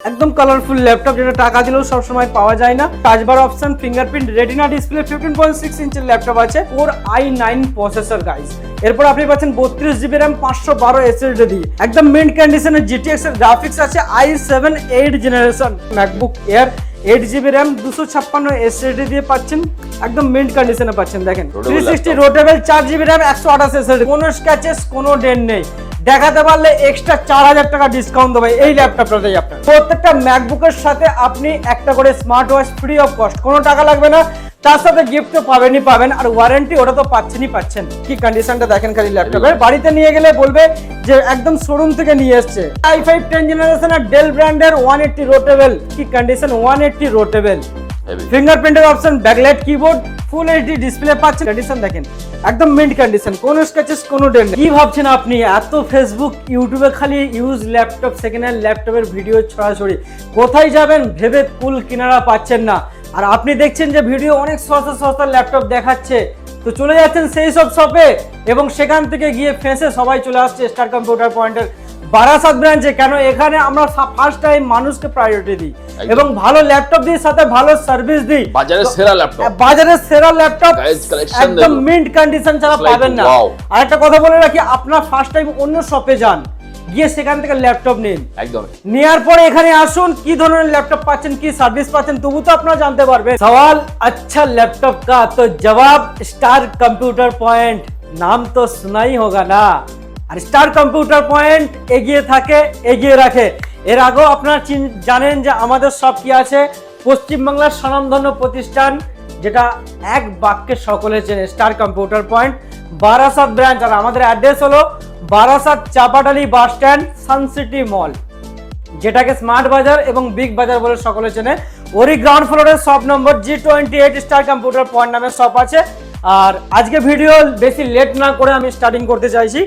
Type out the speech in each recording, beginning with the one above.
একদম colourful laptop যেটা টাকা দিলেও সবসময় পাওয়া যায় না। Touch bar option fingerprint retina display fifteen point six ইঞ্চের laptop আছে ওর আই নাইন প্রসেসর গাইস এরপর আপনি পাচ্ছেন বত্রিশ জিবি র্যাম পাঁচশো বারো এসএসডি দিয়ে একদম মিন্ট কন্ডিশনের জিটিএক্স এর গ্রাফিক্স আছে i seven eight generation MacBook Air eight GB RAM দুশো ছাপ্পান্ন এসএসডি দিয়ে পাচ্ছেন। একদম মিন্ট কন্ডিশনে পাচ্ছেন দেখেন। Three sixty. রোটেবল চার জিবি র্যাম একশো আঠাশ এসএসডি কোনো স্ক্যাচেস কোনো ডেন নেই। দেখাতে পারলে এক্সট্রা চার হাজার টাকা ডিসকাউন্ট দেবে এই ল্যাপটপটাতেই আপনার। প্রত্যেকটা ম্যাকবুকের সাথে আপনি একটা করে smart watch free of cost কোনো টাকা লাগবে না। তার সাথে গিফট তো পাবেনই পাবেন আর ওয়ারেন্টি ওটা তো পাচ্ছেনই পাচ্ছেন। কি কন্ডিশনটা দেখেন খালি ল্যাপটপের বাড়িতে নিয়ে গেলে বলবে যে একদম শোরুম থেকে নিয়ে এসছে। আই ফাইভ টেন জেনারেশন আর ডেল ব্র্যান্ডের ওয়ান এইটটি রোটেবল কি condition one eighty rotatable. ফিঙ্গারপ্রিন্টের option backlight keyboard full HD display পাচ্ছেন। কন্ডিশন দেখেন একদম মিন্ট কন্ডিশন কোনো স্কেচেস কোনো ডেন্ট কি ভাবছেন আপনি? এত ফেসবুক ইউটিউবে খালি ইউজ ল্যাপটপ সেকেন্ড হ্যান্ড ল্যাপটপের ভিডিও ছড়াছড়ি। কোথায় যাবেন? ভেবে কুল কিনারা পাচ্ছেন না। আর আপনি দেখছেন যে ভিডিও অনেক সস্তা সস্তা ল্যাপটপ দেখাচ্ছে। তো চলে যাচ্ছেন সেই সব শপে এবং সেখান থেকে গিয়ে ফেঁসে সবাই চলে আসছে স্টার কম্পিউটার পয়েন্টের বারাসাত ব্রাঞ্চে কেন এখানে আমরা ফার্স্ট টাইম মানুষকে প্রায়োরিটি দিই এবং ভালো ল্যাপটপ দিই সাথে ভালো সার্ভিস দিই। বাজারে সেরা ল্যাপটপ। বাজারে সেরা ল্যাপটপ একদম মিন্ট কন্ডিশন ছাড়া পাবেন না। আর একটা কথা বলে রাখি আপনার ফার্স্ট টাইম অন্য শপে যান। গিয়ে সেখান থেকে ল্যাপটপ নিন। একদম। নেওয়ার পরে এখানে আসুন কি ধরনের ল্যাপটপ পাচ্ছেন কি সার্ভিস পাচ্ছেন তবু তো আপনারা জানতে পারবেন। সওয়াল আচ্ছা ল্যাপটপ কা? তো জবাব স্টার কম্পিউটার পয়েন্ট নাম তো শোনাই হোগা না। আর স্টার কম্পিউটার পয়েন্ট এগিয়ে থাকে এগিয়ে রাখে। এর আগেও আপনারা জানেন যে আমাদের সব কি আছে? পশ্চিমবাংলার স্বনামধন্য প্রতিষ্ঠান যেটা এক বাক্যে সকলে চেনে Star Computer Point Barasat branch আর আমাদের অ্যাড্রেস হলো Barasat Chapadali bus stand Sun City mall, যেটাকে স্মার্ট বাজার এবং বিগ বাজার বলে সকলে চেনে। ওরই গ্রাউন্ড ফ্লোরের shop number G twenty eight star computer point নামে শপ আছে। আর আজকে ভিডিও বেশি লেট না করে আমি স্টার্টিং করতে চাইছি।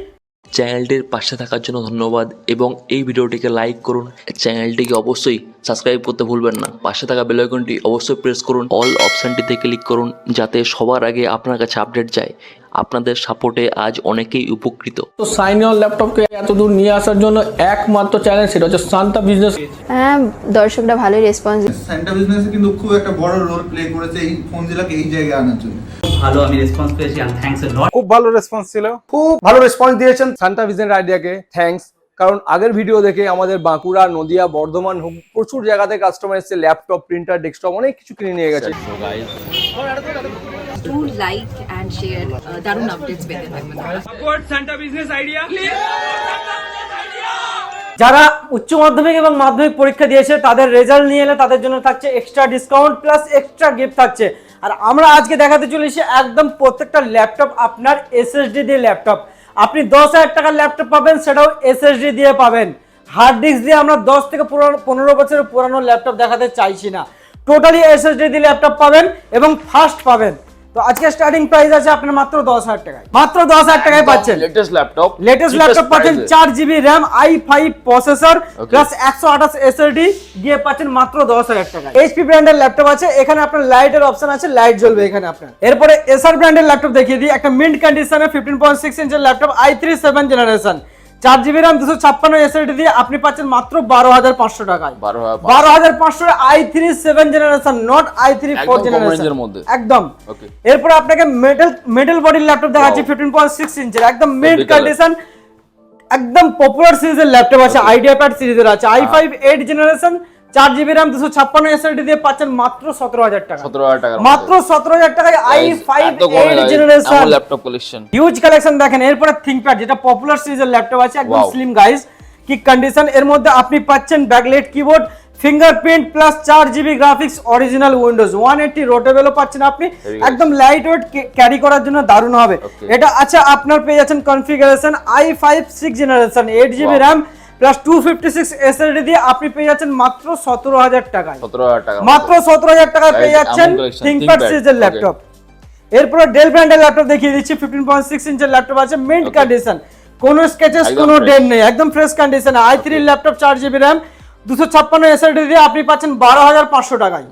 চ্যানেলটির পাশে থাকার জন্য ধন্যবাদ এবং এই ভিডিওটিকে লাইক করুন। চ্যানেলটিকে অবশ্যই সাবস্ক্রাইব করতে ভুলবেন না। পাশে থাকা বেল আইকনটি অবশ্যই প্রেস করুন। অল অপশানটিতে ক্লিক করুন যাতে সবার আগে আপনার কাছে আপডেট যায়। আপনাদের সাপোর্টে আজ অনেকেই উপকৃত। তো সাইন অন ল্যাপটপকে এত দূর নিয়ে আসার জন্য একমাত্র চ্যানেল সেটা হচ্ছে শান্তা বিজনেস হ্যাঁ দর্শকরা ভালোই রেসপন্স স্যান্টা বিজনেসে কিন্তু খুব একটা বড় রোল প্লে করেছে এই ফোন জেলাকে এই জায়গায় আনার জন্য। ভালো আমি রেসপন্স পেয়েছি থ্যাঙ্কস এ লট খুব ভালো রেসপন্স ছিল। খুব ভালো রেসপন্স দিয়েছেন সান্টা ভিজন আইডিয়াকে থ্যাঙ্কস কারণ আগের ভিডিও দেখে আমাদের বাঁকুড়া নদিয়া বর্ধমান প্রচুর জায়গাতে কাস্টমার এসেছে ল্যাপটপ প্রিন্টার ডেস্কটপ অনেক কিছু কিনে নিয়ে গেছে। Do like and share uh, দারুণ আপডেটস পেতে থাকবেন। যারা উচ্চ মাধ্যমিক এবং মাধ্যমিক পরীক্ষা দিয়েছে তাদের রেজাল্ট নিয়ে এলে তাদের জন্য থাকছে extra discount plus extra gift থাকছে। আর আমরা আজকে দেখাতে চলেছি একদম প্রত্যেকটা ল্যাপটপ আপনার এসএসডি দিয়ে ল্যাপটপ। আপনি দশ হাজার টাকার ল্যাপটপ পাবেন, সেটাও এসএসডি দিয়ে পাবেন। হার্ড ডিস্ক দিয়ে আমরা দশ থেকে পুরোনো পনেরো বছরের পুরানো ল্যাপটপ দেখাতে চাইছি না। টোটালি এসএসডি দিয়ে ল্যাপটপ পাবেন এবং ফাস্ট পাবেন। তো আজকে স্টার্টিং প্রাইস আছে আপনার মাত্র দশ হাজার টাকায়। মাত্র দশ হাজার টাকায় পাচ্ছেন। লেটেস্ট ল্যাপটপ লেটেস্ট ল্যাপটপ পাচ্ছেন চার GB RAM i five processor plus একশো আঠাশ এসএসডি দিয়ে পাচ্ছেন মাত্র দশ হাজার টাকা এইচপি ব্র্যান্ডের ল্যাপটপ আছে এখানে আপনার লাইটের অপশন আছে লাইট জ্বলবে এখানে আপনার। এরপরে এসআর ব্র্যান্ডের ল্যাপটপ দেখিয়ে দিই একটা মিন্ট কন্ডিশনে fifteen point six ইঞ্চের laptop i three seven generation চার জিবি র্যাম দুশো ছাপ্পান্ন এসএসডি দিয়ে আপনি পাচ্ছেন মাত্র বারো হাজার পাঁচশো টাকায়। বারো হাজার পাঁচশো। I three seven generation not i three four একদম এর জেনারেশন মধ্যে। একদম। Okay. এরপর আপনাকে মেটাল মেটাল বডির ল্যাপটপ দেখাচ্ছি. ফিফটিন পয়েন্ট সিক্স ইঞ্চের একদম মিড কন্ডিশন একদম পপুলার সিরিজের ল্যাপটপ আছে আইডিয়া প্যাড সিরিজের আছে আই ফাইভ এইট জেনারেশন চার জিবি র্যাম দুশো ছাপ্পান্ন এসএলডি দিয়ে পাচ্ছেন মাত্র সতেরো হাজার টাকা। সতেরো হাজার টাকা। মাত্র সতেরো হাজার টাকায় i five generation laptop collection huge collection দেখেন এরপরে থিংকপ্যাড যেটা পপুলার সিরিজের ল্যাপটপ আছে একদম স্লিম গাইস কি কন্ডিশন এর মধ্যে আপনি পাচ্ছেন ব্যাকলাইট কিবোর্ড ফিঙ্গারপ্রিন্ট প্লাস চার GB graphics original Windows one eighty রোটেবেলও পাচ্ছেন আপনি। একদম লাইট ওয়েট ক্যারি করার জন্য দারুণ হবে। এটা আচ্ছা আপনার পেয়ে যাচ্ছেন configuration i five six generation eight GB RAM plus two fifty six SSD দিয়ে আপনি পেয়ে যাচ্ছেন মাত্র সতেরো হাজার টাকায়। সতেরো হাজার টাকা। মাত্র সতেরো হাজার টাকায় পেয়ে যাচ্ছেন ThinkPad, সিরিজের ল্যাপটপ এরপরে ডেল ব্র্যান্ডের ল্যাপটপ দেখিয়ে দিচ্ছি ফিফটিন পয়েন্ট সিক্স ইঞ্চের ল্যাপটপ আছে মিন্ট কন্ডিশন কোনো স্কেচেস কোনো. ডেন নেই একদম fresh condition i three laptop চার জিবি র্যাম দুশো ছাপ্পান্ন এসএলডি দিয়ে আপনি পাচ্ছেন বারো হাজার পাঁচশো টাকায়।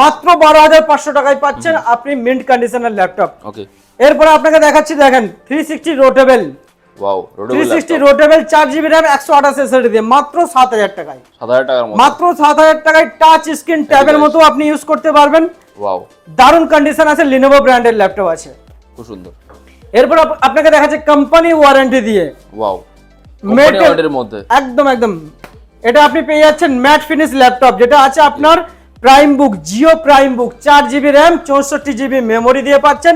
মাত্র বারো হাজার পাঁচশো টাকায় পাচ্ছেন আপনি মিন্ট কন্ডিশনের ল্যাপটপ এরপরে আপনাকে দেখাচ্ছি দেখেন three sixty rotatable wow three rotatable sixty rotatable GB RAM একশো আঠাশ এসএসডি দিয়ে মাত্র সাত হাজার টাকায়। সাত হাজার টাকার মধ্যে মাত্র সাত হাজার টাকায় টাচ স্ক্রিন ট্যাবের মতো আপনি ইউজ করতে পারবেন। ওয়াও দারুণ কন্ডিশন আছে লিনোভো ব্র্যান্ডের ল্যাপটপ আছে। খুব সুন্দর। এরপর আপ- আপনাকে দেখাচ্ছে কোম্পানি ওয়ারেন্টি দিয়ে। ওয়াও কোম্পানি মধ্যে। একদম একদম। এটা আপনি পেয়ে যাচ্ছেন ম্যাট ফিনিশ ল্যাপটপ যেটা আছে আপনার Prime Book Jio Prime Book চার জিবি র্যাম চৌষট্টি জিবি মেমোরি দিয়ে পাচ্ছেন।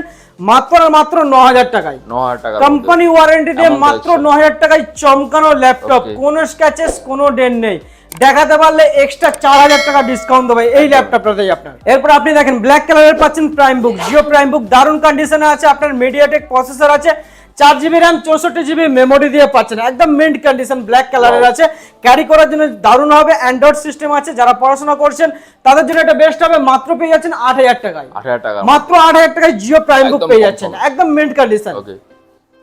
মাত্র মাত্র ন হাজার টাকায় ন টাকা কোম্পানি ওয়ারেন্টি দিয়ে মাত্র ন হাজার টাকায় চমকানো ল্যাপটপ. কোনো স্ক্যাচেস কোনো ডেন নেই। দেখাতে পারলে এক্সট্রা চার হাজার টাকা ডিসকাউন্ট দেবে এই ল্যাপটপটাতেই আপনার। এরপর আপনি দেখেন ব্ল্যাক কালারের পাচ্ছেন Prime Book Jio Prime Book দারুণ কন্ডিশনে আছে আপনার মিডিয়াটেক প্রসেসর আছে। চার জিবি র্যাম চৌষট্টি জিবি মেমোরি দিয়ে পাচ্ছেন। একদম মিন্ট কন্ডিশন ব্ল্যাক কালারের আছে। ক্যারি করার জন্য দারুণ হবে। অ্যান্ড্রয়েড সিস্টেম আছে। যারা পড়াশোনা করছেন তাদের জন্য এটা বেস্ট হবে। মাত্র পেয়ে যাচ্ছেন আট হাজার টাকায়। আট হাজার টাকা। মাত্র আট হাজার টাকায় জিও প্রাইম বুক পেয়ে যাচ্ছেন। একদম মিন্ট কন্ডিশন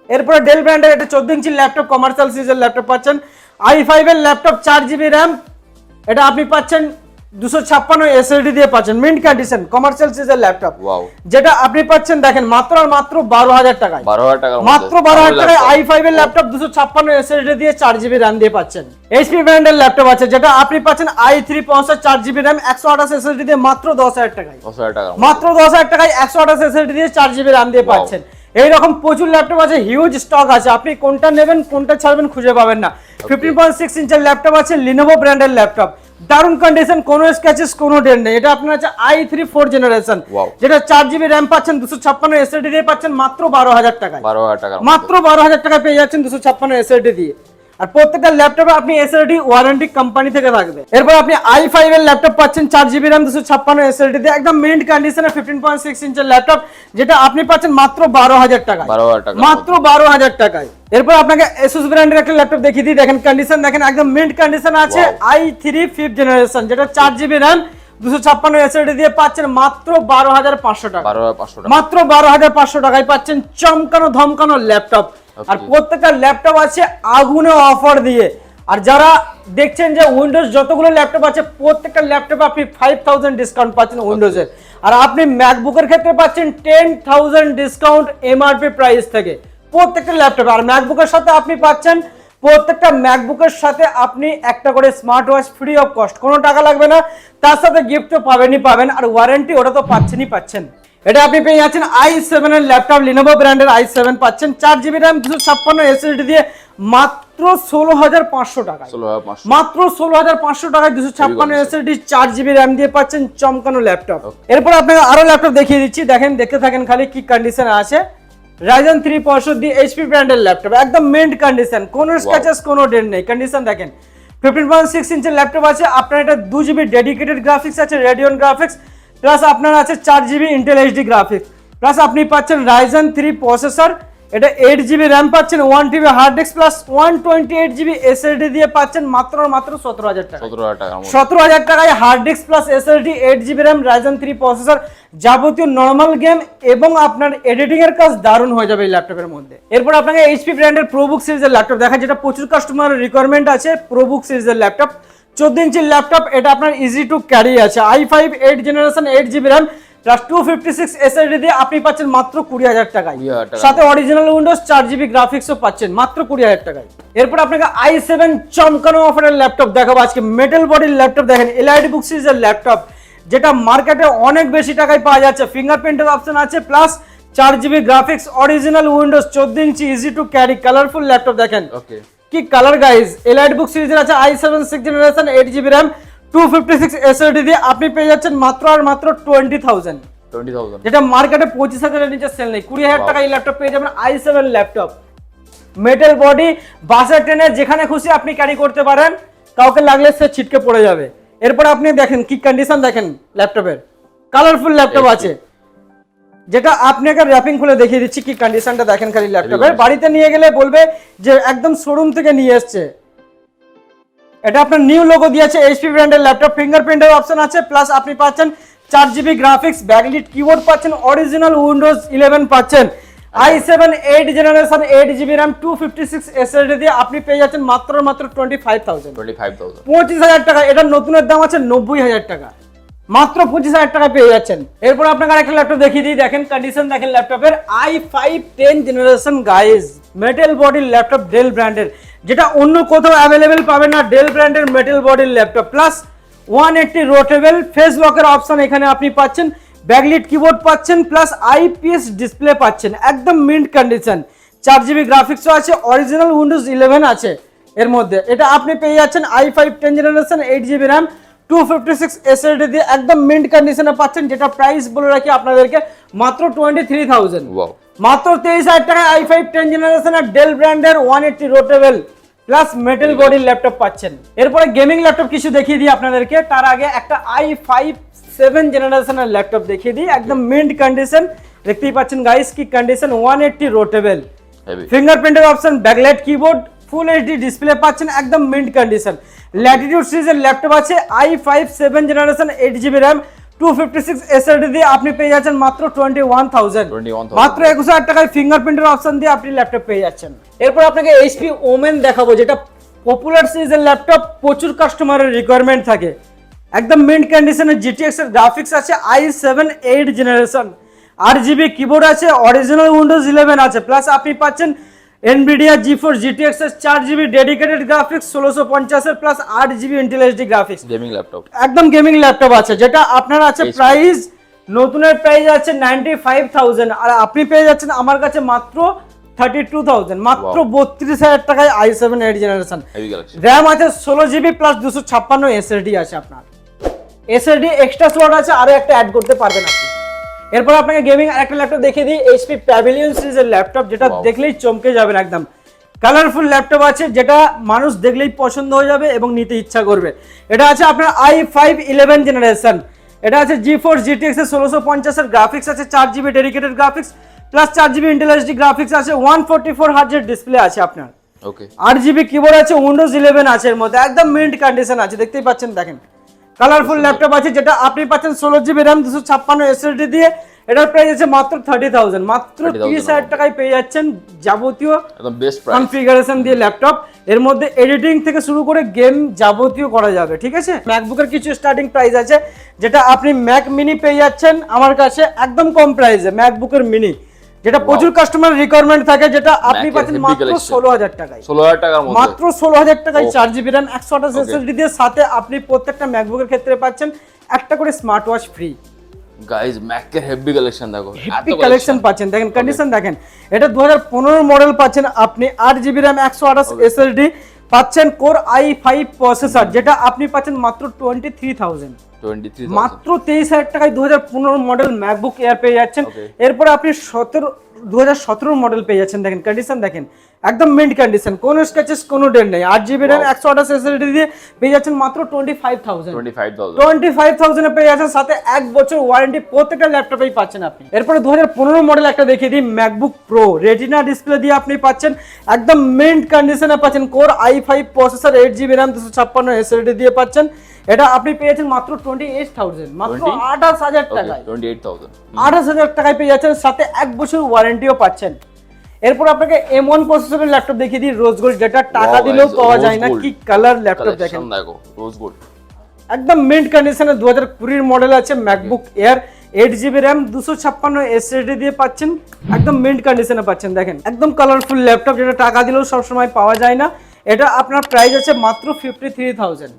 এরপরে ডেল ব্র্যান্ডের একটা চোদ্দ ইঞ্চি ল্যাপটপ কমার্শিয়াল সিরিজের ল্যাপটপ পাচ্ছেন। আই ফাইভ এর ল্যাপটপ চার জিবি র্যাম এটা আপনি পাচ্ছেন দুশো ছাপ্পান্ন এসএলডি দিয়ে পাচ্ছেন মিন্ট কন্ডিশন কমার্শিয়াল সিরিজের ল্যাপটপ যেটা আপনি পাচ্ছেন দেখেন মাত্র আর মাত্র বারো হাজার টাকায়। বারো হাজার টাকার মাত্র বারো হাজার টাকায় আই ফাইভ এর ল্যাপটপ দুশো ছাপ্পান্ন এসএসডি দিয়ে চার জিবি র্যাম দিয়ে পাচ্ছেন। এইচপি ব্র্যান্ডের ল্যাপটপ আছে যেটা আপনি পাচ্ছেন আই থ্রি পঞ্চাশ চার জিবি র্যাম একশো আঠাশ দিয়ে মাত্র দশ হাজার টাকায়। মাত্র দশ হাজার টাকায় একশো আঠাশ দিয়ে চার জিবি র্যাম দিয়ে পাচ্ছেন। এইরকম প্রচুর ল্যাপটপ আছে হিউজ স্টক আছে। আপনি কোনটা নেবেন কোনটা ছাড়বেন খুঁজে পাবেন না। ফিফটিন পয়েন্ট সিক্স ইঞ্চের ল্যাপটপ আছে লিনোভো ব্র্যান্ডের ল্যাপটপ দারুণ কন্ডিশন কোনো স্ক্যাচেস কোনো ডেন্ট নেই। এটা আপনার আছে আই থ্রি ফোর জেনারেশন. যেটা চার জিবি র্যাম পাচ্ছেন দুশো ছাপ্পান্ন এসএসডি দিয়ে পাচ্ছেন মাত্র বারো হাজার টাকা বারো হাজার টাকা মাত্র বারো হাজার টাকা পেয়ে যাচ্ছেন দুশো ছাপ্পান্ন এসএলডি দিয়ে। আর প্রত্যেকটা ল্যাপটপে আপনি এসএলডি ওয়ারেন্টি কোম্পানি থেকে থাকবে। এরপর আপনি আই ফাইভ এর ল্যাপটপ পাচ্ছেন চার জিবি র্যাম দুশো ছাপ্পান্ন এসএলডি দিয়ে। একদম মিন্ট কন্ডিশনে ফিফটিন পয়েন্ট সিক্স ইঞ্চের ল্যাপটপ যেটা আপনি পাচ্ছেন মাত্র বারো হাজার টাকা। মাত্র বারো হাজার টাকায়। এরপর আপনাকে এসুস ব্র্যান্ডের একটা ল্যাপটপ দেখিয়ে দিই। দেখেন কন্ডিশন দেখেন একদম মিন্ট কন্ডিশন আছে। আই থ্রি ফিফথ জেনারেশন যেটা চার জিবি র্যাম দুশো ছাপ্পান্ন এসএলডি দিয়ে পাচ্ছেন মাত্র বারো হাজার পাঁচশো টাকা। মাত্র বারো হাজার পাঁচশো টাকায় পাচ্ছেন চমকানো ধমকানো ল্যাপটপ। আর প্রত্যেকটা ল্যাপটপ আছে আগুনে অফার দিয়ে। আর যারা দেখছেন যে উইন্ডোজ যতগুলো ল্যাপটপ আছে প্রত্যেকটা ল্যাপটপ আপনি ফাইভ থাউজেন্ড ডিসকাউন্ট পাচ্ছেন উইন্ডোজের আর আপনি ম্যাকবুকের ক্ষেত্রে পাচ্ছেন ten thousand discount MRP price থেকে প্রত্যেকটা ল্যাপটপ আর ম্যাকবুকের সাথে আপনি পাচ্ছেন প্রত্যেকটা ম্যাকবুকের সাথে আপনি একটা করে smart watch free of cost কোনো টাকা লাগবে না তার সাথে গিফটও পাবেনই পাবেন আর ওয়ারেন্টি ওটা তো পাচ্ছেনই পাচ্ছেন। এটা আপনি পেয়ে যাচ্ছেন আই সেভেন এর ল্যাপটপ লিনোভো ব্র্যান্ডের আই সেভেন পাচ্ছেন। চার জিবি র্যাম দুশো ছাপ্পান্ন এসএসডি দিয়ে মাত্র ষোলো হাজার পাঁচশো। টাকা মাত্র ষোলো হাজার পাঁচশো টাকায় দুশো ছাপ্পান্ন. এসএসডি চার জিবি র্যাম দিয়ে পাচ্ছেন চমকানো ল্যাপটপ এরপর আপনাকে আরও ল্যাপটপ দেখিয়ে দিচ্ছি। দেখেন দেখতে থাকেন খালি কি কন্ডিশন আছে। রাইজেন থ্রি পঁয়ষট্টি এইচপি ব্র্যান্ডের ল্যাপটপ একদম মেন্ট কন্ডিশন কোনো স্ক্যাচেস কোনো ডেন্ট নেই। কন্ডিশন দেখেন ফিফটিন পয়েন্ট সিক্স ইঞ্চের ল্যাপটপ আছে। আপনার এটা দু জিবি ডেডিকেটেড গ্রাফিক্স আছে রেডিয়ন গ্রাফিক্স প্লাস আপনার আছে চার GB Intel HD graphics plus আপনি পাচ্ছেন রাইজেন থ্রি প্রসেসর এটা এইট জিবি র্যাম পাচ্ছেন one TB hard disk plus one twenty eight GB SSD দিয়ে পাচ্ছেন মাত্র মাত্র সতেরো হাজার টাকা। সতেরো হাজার টাকায় hard disk plus SSD eight GB RAM Ryzen three processor যাবতীয় নর্মাল গেম এবং আপনার এডিটিং এর কাজ দারুণ হয়ে যাবে এই ল্যাপটপের মধ্যে। এরপর আপনাকে এইচপি ব্র্যান্ডের প্রোবুক সিরিজের ল্যাপটপ দেখা যেটা প্রচুর কাস্টমার রিকোয়ারমেন্ট আছে প্রোবুক সিরিজের ল্যাপটপ চোদ্দ ইঞ্চির ল্যাপটপ এটা আপনার ইজি টু ক্যারি আছে। I five eight generation eight GB RAM plus two fifty six SSD দিয়ে আপনি পাচ্ছেন মাত্র কুড়ি হাজার টাকায়। সাথে অরিজিনাল উইন্ডোজ চার জিবি গ্রাফিক্সও পাচ্ছেন মাত্র কুড়ি হাজার টাকায়। এরপর আপনাকে আই সেভেন চমকানো অফারের ল্যাপটপ দেখাবো। আজকে মেটাল বডির ল্যাপটপ দেখেন এলআইডি বুক সিরিজের ল্যাপটপ যেটা মার্কেটে অনেক বেশি টাকায় পাওয়া যাচ্ছে। ফিঙ্গারপ্রিন্টের অপশন আছে প্লাস চার জিবি গ্রাফিক্স অরিজিনাল উইন্ডোজ চোদ্দ ইঞ্চি easy to carry colourful laptop দেখেন। ওকে কি কালার গাইজ এলআইডি বুক সিরিজের আছে i seven six generation eight GB RAM two fifty six SSD দিয়ে আপনি পেয়ে যাচ্ছেন মাত্র আর মাত্র টোয়েন্টি থাউজেন্ড টোয়েন্টি থাউজেন্ড যেটা মার্কেটে পঁচিশ হাজারের নিচে সেল নেই। কুড়ি হাজার টাকা এই ল্যাপটপ পেয়ে যাবেন i seven laptop metal body বাসে ট্রেনে যেখানে খুশি আপনি ক্যারি করতে পারেন। কাউকে লাগলে সে ছিটকে পড়ে যাবে। এরপর আপনি দেখেন কি কন্ডিশন দেখেন ল্যাপটপের কালারফুল ল্যাপটপ আছে। যেটা আপনাকে র্যাপিং খুলে দেখিয়ে দিচ্ছি কি কন্ডিশনটা দেখেন খালি ল্যাপটপের বাড়িতে নিয়ে গেলে বলবে যে একদম শোরুম থেকে নিয়ে এসছে। এটা আপনার নিউ লোগো দিয়েছে এইচপি ব্র্যান্ডের ল্যাপটপ ফিঙ্গারপ্রিন্টের অপশন আছে প্লাস আপনি পাচ্ছেন চার জিবি গ্রাফিক্স ব্যাকলিট কিবোর্ড পাচ্ছেন অরিজিনাল উইন্ডোজ ইলেভেন পাচ্ছেন। I seven eight generation eight GB RAM two fifty six SSD দিয়ে আপনি পেয়ে যাচ্ছেন মাত্র মাত্র twenty five thousand twenty five thousand পঁচিশ হাজার টাকা এটার নতুনের দাম আছে নব্বই হাজার টাকা। মাত্র পঁচিশ হাজার টাকা পেয়ে যাচ্ছেন। এরপর আপনাকে একটা ল্যাপটপ দেখিয়ে দিই। দেখেন কন্ডিশন দেখেন ল্যাপটপের i five ten generation guys metal বডির ল্যাপটপ ডেল ব্র্যান্ডের যেটা অন্য কোথাও অ্যাভেলেবেল পাবেন না ডেল ব্র্যান্ডের মেটেল বডির laptop plus one eighty rotatable face লকের অপশন এখানে আপনি পাচ্ছেন ব্যাকলিট কিবোর্ড পাচ্ছেন প্লাস আইপিএস ডিসপ্লে পাচ্ছেন, একদম মিন্ট কন্ডিশন চার জিবি গ্রাফিক্সও আছে অরিজিনাল উইন্ডোজ ইলেভেন আছে এর মধ্যে। এটা আপনি পেয়ে যাচ্ছেন i five ten generation eight GB RAM two fifty six SSD দিয়ে একদম মিন্ট কন্ডিশনে পাচ্ছেন যেটা প্রাইস বলে রাখি আপনাদেরকে মাত্র টোয়েন্টি থ্রি থাউজেন্ড মাত্র তেইশ হাজার টাকায় আই ফাইভ টেন জেনারেশনের ডেল ব্র্যান্ডের one eighty rotatable plus metal বডির ল্যাপটপ পাচ্ছেন। এরপরে গেমিং ল্যাপটপ কিছু দেখিয়ে দিই আপনাদেরকে। তার আগে একটা আই ফাইভ সেভেন জেনারেশনের ল্যাপটপ দেখিয়ে দিই। একদম মিন্ট কন্ডিশন দেখতেই পাচ্ছেন গাইস কি condition one eighty rotatable. ফিঙ্গারপ্রিন্টের option backlight keyboard full HD display পাচ্ছেন একদম মিন্ট কন্ডিশন ল্যাটিটিউড সিরিজের ল্যাপটপ আছে i five seven generation eight GB RAM two fifty six SSD দিয়ে আপনি পেয়ে যাচ্ছেন মাত্র টোয়েন্টি ওয়ান থাউজেন্ড 21,000 মাত্র একুশ হাজার টাকায় ফিঙ্গারপ্রিন্টের অপশন দিয়ে আপনি ল্যাপটপ পেয়ে যাচ্ছেন। এরপর আপনাকে এইচপি ওমেন দেখাবো যেটা পপুলার সিরিজের ল্যাপটপ প্রচুর কাস্টমারের রিকোয়ারমেন্ট থাকে। একদম মিন্ট কন্ডিশনের জিটিএক্স এর গ্রাফিক্স আছে আই সেভেন এইট জেনারেশন আর জিবি কিবোর্ড আছে অরিজিনাল উইন্ডোজ ইলেভেন আছে প্লাস আপনি পাচ্ছেন এনভিডিয়া জি ফোর জিটিএক্স এর চার জিবি ডেডিকেটেড গ্রাফিক্স ষোলোশো পঞ্চাশের প্লাস আট GB Intel HD graphics gaming laptop একদম গেমিং ল্যাপটপ আছে যেটা আপনার আছে প্রাইস নতুনের প্রাইস আছে নাইনটি ফাইভ থাউজেন্ড আর আপনি পেয়ে যাচ্ছেন আমার কাছে মাত্র থার্টি টু থাউজেন্ড মাত্র বত্রিশ হাজার টাকায় i seven eight generation RAM আছে ষোলো জিবি প্লাস দুশো ছাপ্পান্ন এসএসডি আছে আপনার। এসএসডি এক্সট্রা স্লট আছে আরও একটা অ্যাড করতে পারবেন আপনি। এরপর আপনাকে গেমিং আরেকটা ল্যাপটপ দেখিয়ে দিই এইচপি প্যাভিলিয়ন সিরিজের ল্যাপটপ যেটা দেখলেই চমকে যাবেন একদম। কালারফুল ল্যাপটপ আছে যেটা মানুষ দেখলেই পছন্দ হয়ে যাবে এবং নিতে ইচ্ছা করবে। এটা আছে আপনার আই ফাইভ ইলেভেন জেনারেশন এটা আছে জি ফোর জিটিএক্স এর ষোলোশো পঞ্চাশের গ্রাফিক্স আছে চার জিবি ডেডিকেটেড গ্রাফিক্স প্লাস চার জিবি ইন্টেলিজডি গ্রাফিক্স আছে ওয়ান ফোর্টি ফোর হার্জের ডিসপ্লে আছে আপনার। ওকে আট জিবি কিবোর্ড আছে উইন্ডোজ ইলেভেন আছে এর মধ্যে একদম মিন্ট কন্ডিশন আছে দেখতেই পাচ্ছেন দেখেন। কালারফুল ল্যাপটপ আছে যেটা আপনি পাচ্ছেন ষোলো জিবি র্যাম দুশো ছাপ্পান্ন এসএসডি দিয়ে। এটার প্রাইস আছে মাত্র থার্টি থাউজেন্ড মাত্র তিরিশ হাজার টাকায় পেয়ে যাচ্ছেন যাবতীয় কনফিগারেশন দিয়ে ল্যাপটপ এর মধ্যে এডিটিং থেকে শুরু করে গেম যাবতীয় করা যাবে ঠিক আছে? ম্যাকবুকের কিছু স্টার্টিং প্রাইস আছে যেটা আপনি ম্যাক মিনি পেয়ে যাচ্ছেন আমার কাছে একদম কম প্রাইসে ম্যাকবুকের মিনি যেটা প্রচুর কাস্টমার রিকোয়ারমেন্ট থাকে যেটা আপনি পাচ্ছেন মাত্র। ষোলো হাজার টাকায়। ষোলো হাজার টাকার মধ্যে। মাত্র ষোলো হাজার টাকায় Oh. চার জিবি র্যাম একশো আঠাশ. এসএসডি দিয়ে সাথে আপনি প্রত্যেকটা ম্যাকবুকের ক্ষেত্রে পাচ্ছেন একটা করে স্মার্ট ওয়াচ ফ্রি গাইজ ম্যাকের হেভি কালেকশন দেখো হেভি কালেকশন পাচ্ছেন। দেখেন কন্ডিশন দেখেন এটা দু হাজার পনেরো মডেল পাচ্ছেন আপনি আট জিবি র্যাম একশো আঠাশ এসএসডি পাচ্ছেন কোর আই ফাইভ প্রসেসর যেটা আপনি পাচ্ছেন মাত্র টোয়েন্টি থ্রি থাউজেন্ড মাত্র তেইশ হাজার টাকায় দু হাজার পনেরো মডেল ম্যাকবুক এয়ার পেয়ে যাচ্ছেন. এরপরে আপনি সতেরো দু হাজার সতেরো মডেল পেয়ে যাচ্ছেন। দেখেন কন্ডিশন দেখেন। একদম মিন্ট কন্ডিশন কোনো স্ক্যাচেস কোনো ডেট নেই। আট জিবি র্যাম একশো আঠাশ এসএসডি দিয়ে পেয়ে যাচ্ছেন মাত্র twenty five thousand twenty five থাউজেন্ডে পেয়ে যাচ্ছেন। সাথে এক বছর ওয়ারেন্টি প্রত্যেকটা ল্যাপটপেই পাচ্ছেন আপনি। এরপরে দু হাজার পনেরো মডেল একটা দেখিয়ে দিই ম্যাকবুক প্রো রেটিনা ডিসপ্লে দিয়ে আপনি পাচ্ছেন। একদম মিন্ট কন্ডিশনে পাচ্ছেন। Core i five processor eight GB RAM দুশো ছাপ্পান্ন এসএলডি দিয়ে পাচ্ছেন। এটা আপনি পেয়েছেন মাত্র টোয়েন্টি এইট থাউজেন্ড মাত্র আঠাশ হাজার টাকায়। টোয়েন্টি এইট থাউজেন্ড আঠাশ হাজার টাকায় পেয়ে যাচ্ছেন সাথে এক বছর ওয়ারেন্টিও পাচ্ছেন। এরপর আপনাকে এম ওয়ান প্রসেসরের ল্যাপটপ দেখিয়ে দিই রোজ গোল্ড যেটা টাকা দিলেও পাওয়া যায় না কি কালার ল্যাপটপ দেখেন। দেখো রোজ গোল্ড একদম মিন্ট কন্ডিশনে দু হাজার কুড়ির মডেল আছে MacBook Air eight GB RAM দুশো ছাপ্পান্ন এসএসডি দিয়ে পাচ্ছেন। একদম মিন্ট কন্ডিশনে পাচ্ছেন দেখেন। একদম কালারফুল ল্যাপটপ যেটা টাকা দিলেও সবসময় পাওয়া যায় না। এটা আপনার প্রাইস আছে মাত্র ফিফটি থ্রি থাউজেন্ড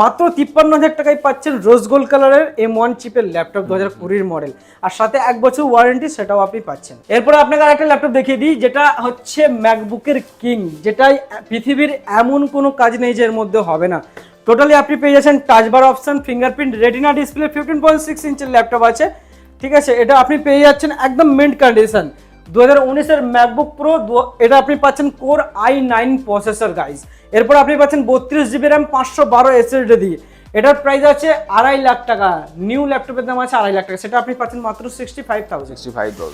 মাত্র তিপ্পান্ন হাজার টাকায় পাচ্ছেন রোজ গোল্ড কালারের এম ওয়ান চিপের ল্যাপটপ দু হাজার কুড়ির মডেল আর সাথে এক বছর ওয়ারেন্টি সেটাও আপনি পাচ্ছেন। এরপরে আপনাকে আরেকটা ল্যাপটপ দেখিয়ে দিই যেটা হচ্ছে ম্যাকবুকের কিং যেটাই পৃথিবীর এমন কোনো কাজ নেই যে এর মধ্যে হবে না। টোটালি আপনি পেয়ে যাচ্ছেন touch bar option fingerprint retina display fifteen point six ইঞ্চের laptop আছে। ঠিক আছে এটা আপনি পেয়ে যাচ্ছেন একদম মিন্ট কন্ডিশন দু হাজার উনিশের ম্যাকবুক প্রো এটা আপনি পাচ্ছেন core i nine processor guys এরপর আপনি পাচ্ছেন বত্রিশ জিবি র্যাম পাঁচশো বারো এসএসডি দিয়ে এটার প্রাইস আছে আড়াই লাখ টাকা। নিউ ল্যাপটপের দাম আছে আড়াই লাখ টাকা। সেটা আপনি পাচ্ছেন মাত্র সিক্সটি ফাইভ থাউজেন্ড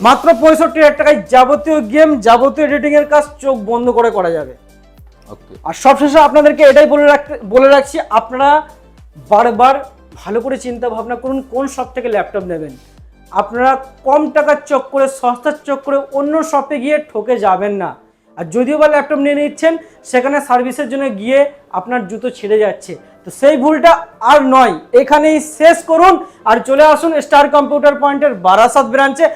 মাত্র পঁয়ষট্টি হাজার টাকায় যাবতীয় গেম যাবতীয় এডিটিং এর কাজ চোখ বন্ধ করে করা যাবে। আর সবশেষে আপনাদেরকে এটাই বলে রাখতে বলে রাখছি আপনারা বারবার ভালো করে চিন্তা ভাবনা করুন কোন শপ থেকে ল্যাপটপ নেবেন। আপনারা কম টাকার চোখ করে সস্তার চোখ করে অন্য শপে গিয়ে ঠকে যাবেন না। আর যদিও বা ল্যাপটপ নিয়ে নিচ্ছেন সেখানে সার্ভিসের জন্য গিয়ে আপনার জুতো ছিঁড়ে যাচ্ছে। তো সেই ভুলটা আর নয়। এখানেই শেষ করুন আর চলে আসুন স্টার কম্পিউটার পয়েন্টের বারাসাত ব্রাঞ্চে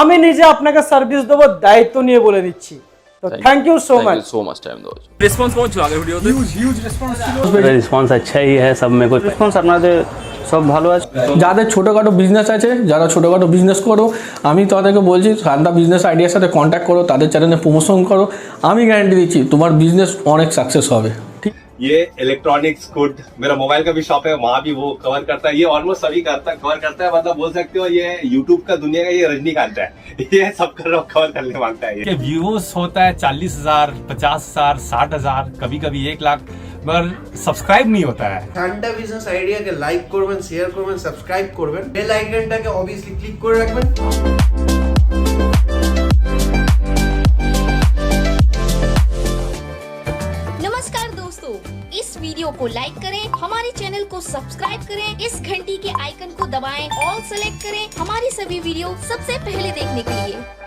আমি নিজে আপনাকে সার্ভিস দেবো দায়িত্ব নিয়ে বলে দিচ্ছি। তো thank you so much so much time দেওয়ার জন্য। রেসপন্স কেমন ছিল। আগের ভিডিওতে রেসপন্স আচ্ছাই হ্যাঁ সব মে রেসপন্স আপনাদের সব ভালো আছে যাদের ছোটোখাটো বিজনেস আছে যারা ছোটোখাটো বিজনেস করো আমি তাদেরকে বলছি শান্তা বিজনেস আইডিয়ার সাথে কন্ট্যাক্ট করো তাদের চ্যানেলে প্রমোশন করো আমি গ্যারান্টি দিচ্ছি তোমার বিজনেস অনেক সাকসেস হবে ঠিক ये इलेक्ट्रॉनिक्स गुड मेरा मोबाइल का भी शॉप है वहाँ भी वो कवर करता है ये ऑलमोस्ट सभी करता कवर करता है मतलब बोल सकते हो ये यूट्यूब का दुनिया का ये रजनीकांत है ये सब कर कवर करने मांगता है ये व्यूज होता है चालीस हजार पचास हजार साठ हजार कभी कभी एक लाख मगर सब्सक्राइब नहीं होता है ঠান্ডা বিজনেস আইডিয়াকে লাইক করবেন শেয়ার করবেন সাবস্ক্রাইব করবেন বেল আইকনটাকে অবভিয়াসলি ক্লিক করে রাখবেন नमस्कार दोस्तों इस वीडियो को लाइक करें हमारे चैनल को सब्सक्राइब करें इस घंटी के आइकन को दबाएं ऑल सेलेक्ट करें हमारी सभी वीडियो सबसे पहले देखने के लिए